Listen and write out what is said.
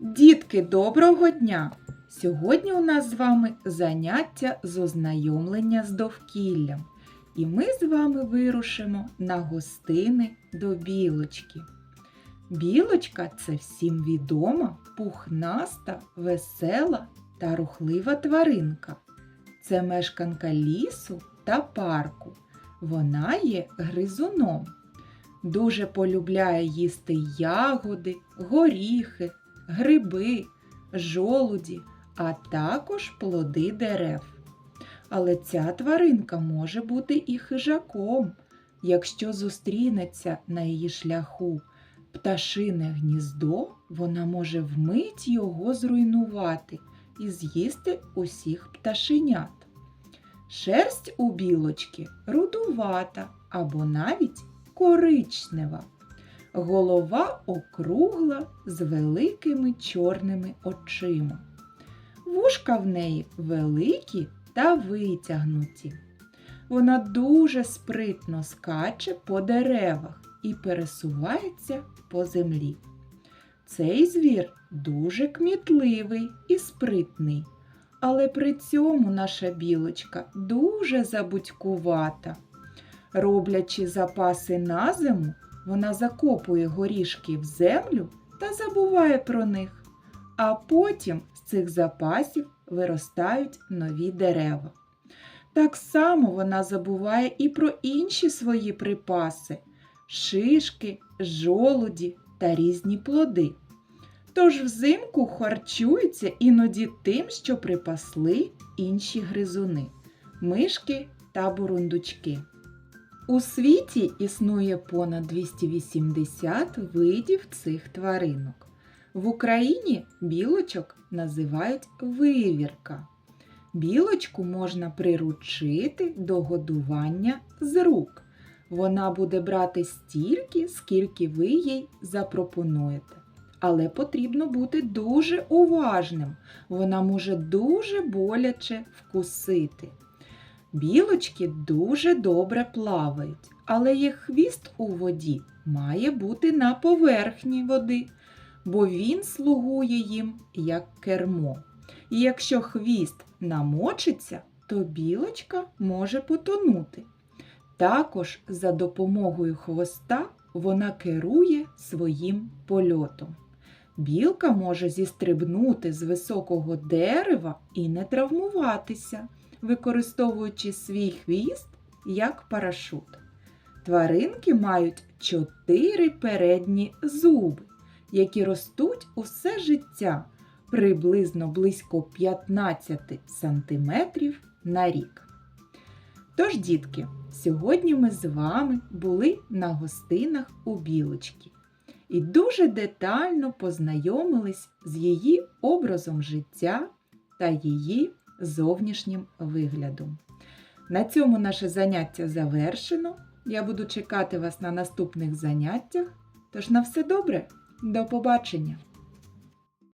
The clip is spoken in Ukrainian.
Дітки, доброго дня! Сьогодні у нас з вами заняття з ознайомлення з довкіллям. І ми з вами вирушимо на гостини до білочки. Білочка це всім відома, пухнаста, весела та рухлива тваринка. Це мешканка лісу та парку. Вона є гризуном. Дуже полюбляє їсти ягоди, горіхи, гриби, жолуді, а також плоди дерев. Але ця тваринка може бути і хижаком, якщо зустрінеться на її шляху пташине гніздо, вона може вмить його зруйнувати і з'їсти усіх пташенят. Шерсть у білочки рудувата або навіть коричнева. Голова округла з великими чорними очима. Вушка в неї великі та витягнуті. Вона дуже спритно скаче по деревах і пересувається по землі. Цей звір дуже кмітливий і спритний, але при цьому наша білочка дуже забудькувата. Роблячи запаси на зиму, вона закопує горішки в землю та забуває про них. А потім з цих запасів виростають нові дерева. Так само вона забуває і про інші свої припаси шишки, жолуді та різні плоди. Тож взимку харчується іноді тим, що припасли інші гризуни мишки та бурундучки. У світі існує понад 280 видів цих тваринок. В Україні білочок називають вивірка. Білочку можна приручити до годування з рук. Вона буде брати стільки, скільки ви їй запропонуєте. Але потрібно бути дуже уважним. Вона може дуже боляче вкусити. Білочки дуже добре плавають, але їх хвіст у воді має бути на поверхні води, бо він слугує їм як кермо. І якщо хвіст намочиться, то білочка може потонути. Також за допомогою хвоста вона керує своїм польотом. Білка може зістрибнути з високого дерева і не травмуватися використовуючи свій хвіст як парашут. Тваринки мають чотири передні зуби, які ростуть усе життя приблизно близько 15 см на рік. Тож, дітки, сьогодні ми з вами були на гостинах у білочки і дуже детально познайомились з її образом життя та її зовнішнім виглядом. На цьому наше заняття завершено. Я буду чекати вас на наступних заняттях. Тож на все добре, до побачення!